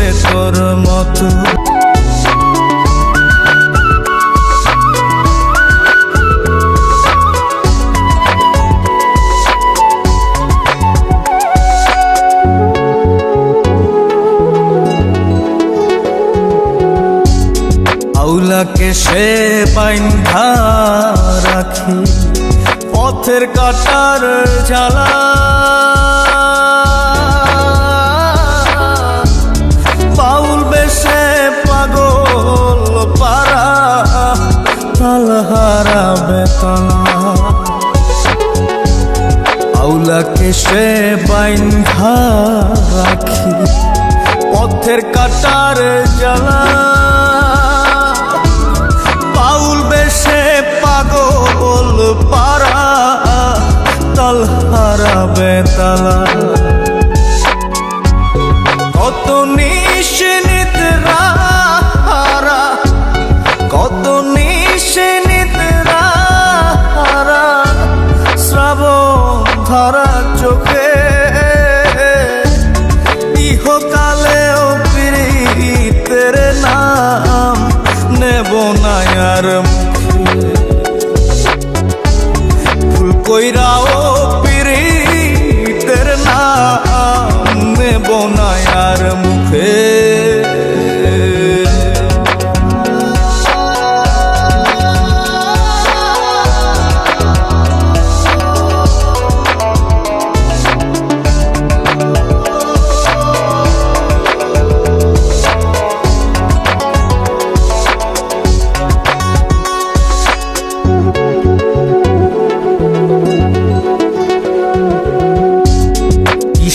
বন্ধুরে তোর মতো। আউলাকে সে বাইন্ধা রাখি পথের কাটার জ্বালা। আউলাকে সে বাইন্ধা রাখি। পথের কাটার জ্বালা। পাউল বেশে পাগল পারা তালহারা বেতালা। কত নিশিনিত রাহারা ধরা চোখে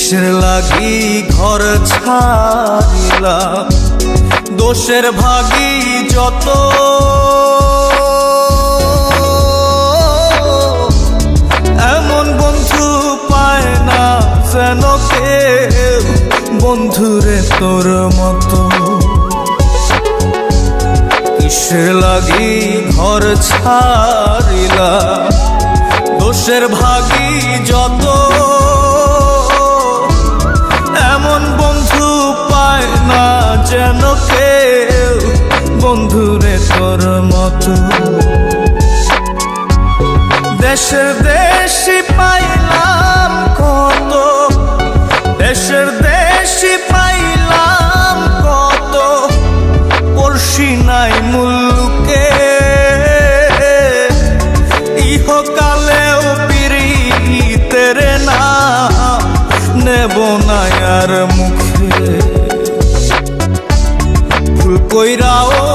কিসের লাগি ঘর ছাড়িলাম। দোষের ভাগি যত। এমন বন্ধু পায় না যেন কেউ। বন্ধুরে তোর মতো। কিসের লাগি ঘর ছাড়িলাম? দোষের ভাগি যত। তোর মতো। দেশের দেশি পাইলাম কত। দেশের দেশি পাইলাম কত। পড়শি নাই মুলুকে। ইহকালেও পিরিতের নাম নেব না আর মুখে। ফুল কইরাও